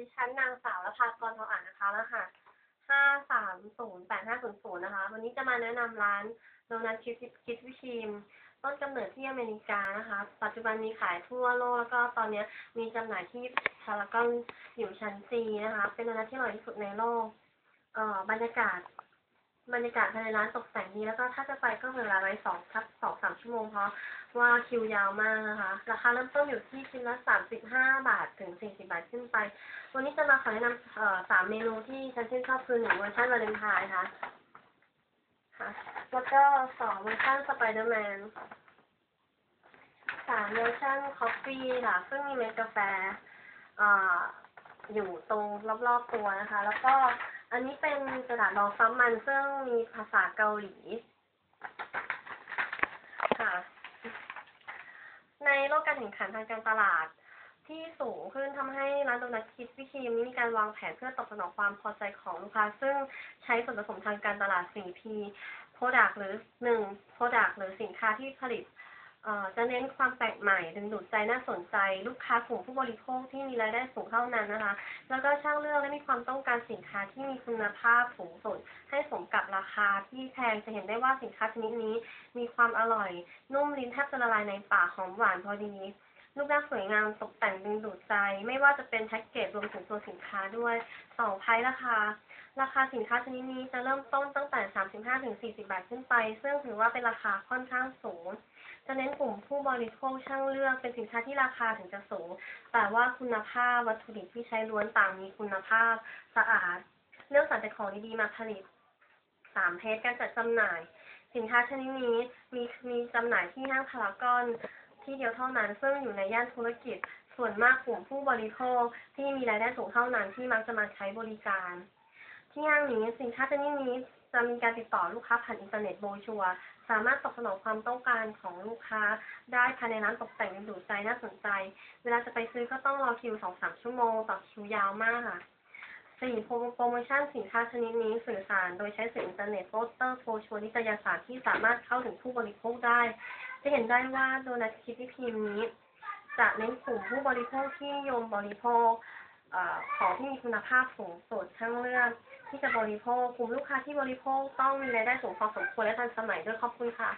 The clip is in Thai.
ดิฉันนางสาวละภากรทองอ่านนะคะรหัสห้าสามศูนย์แปดห้าศูนย์ศูนย์นะคะ วันนี้จะมาแนะนำร้านโดนัทคิสคิสวิชีม ต้นกำเนิดที่อเมริกานะคะ ปัจจุบันมีขายทั่วโลกแล้วก็ตอนนี้มีจำหน่ายที่พารากอนอยู่ชั้นซีนะคะ เป็นโดนัทที่อร่อยที่สุดในโลก เอ่อบรรยากาศ บรรยากาศภายในร้านตกแต่งดีแล้วก็ถ้าจะไปก็เวลาไว้สองสักสองสามชั่วโมงเพราะว่าคิวยาวมากนะคะ ราคาเริ่มต้นอยู่ที่ชิ้นละสามสิบห้าบาทถึงสี่สิบาทขึ้นไป วันนี้จะมาขอแนะนำสามเมนูที่ฉันชื่นชอบคือหนึ่งเวอร์ชันวาเลนไทน์ค่ะค่ะ แล้วก็สองเวอร์ชันสไปเดอร์แมนสามเวอร์ชันคอฟฟี่ค่ะ ซึ่งมีเม็ดกาแฟออยู่ตรงรอบๆตัวนะคะ แล้วก็ อันนี้เป็นกระดาษรองซ้ำมันซึ่งมีภาษาเกาหลี ค่ะ ในโลกการแข่งขันทางการตลาดที่สูงขึ้นทำให้ร้านโดนัทคิดวิธีนี้มีการวางแผนเพื่อตอบสนองความพอใจของลูกค้า ซึ่งใช้ส่วนผสมทางการตลาด 4P Product หรือ 1 Product หรือสินค้าที่ผลิต จะเน้นความแปลกใหม่ดึงดูดใจน่าสนใจ ลูกค้ากลุ่มผู้บริโภคที่มีรายได้สูงเท่านั้นนะคะ แล้วก็ช่างเลือกและมีความต้องการสินค้าที่มีคุณภาพสูงสุด ให้สมกับราคาที่แพงจะเห็นได้ว่าสินค้าชนิดนี้ มีความอร่อย นุ่มลิ้นแทบจะละลายในปากหอมหวานพอดี รูปร่างสวยงามตกแต่งดึงดูดใจ ไม่ว่าจะเป็นแพ็กเกจรวมถึงตัวสินค้าด้วยสองไพรราคา ราคาสินค้าชนิดนี้จะเริ่มต้นตั้งแต่ 35ถึง40 บาทขึ้นไป ซึ่งถือว่าเป็นราคาค่อนข้างสูง จะเน้นกลุ่มผู้บริโภคช่างเลือกเป็นสินค้าที่ราคาถึงจะสูง แต่ว่าคุณภาพวัตถุดิบที่ใช้ล้วนต่างมีคุณภาพสะอาด เลือกสรรแต่ของดีๆมาผลิตสามเทสการจัดจำหน่าย สินค้าชนิดนี้มีมีจำหน่ายที่ห้างพารากอน ที่เดียวเท่านั้น ซึ่งอยู่ในย่านธุรกิจ ส่วนมากกลุ่มผู้บริโภคที่มีรายได้สูงเท่านั้นที่มักจะมาใช้บริการ ที่ห้างนี้สินค้าชนิดนี้จะมีการติดต่อลูกค้าผ่านอินเทอร์เน็ตโบชัว สามารถตอบสนองความต้องการของลูกค้าได้ภายในร้านตกแต่งดึงดูดใจน่าสนใจ เวลาจะไปซื้อก็ต้องรอคิวสองสามชั่วโมงต่อคิวยาวมากค่ะสี่โปรโปรโมชั่นสินค้าชนิดนี้สื่อสาร โดยใช้สื่ออินเทอร์เน็ตโปสเตอร์โพชัวนิตยสารที่สามารถเข้าถึงผู้บริโภคได้ จะเห็นได้ว่าโดนัทคิดที่พิมพ์นี้ จะเน้นกลุ่มผู้บริโภคที่ยมบริโภคอของที่มีคุณภาพสูงสุดช่างเลือกที่จะบริโภคกลุ่มลูกค้าที่บริโภคต้องมีรายได้สูงพอสมควรและทันสมัยด้วยขอบคุณค่ะ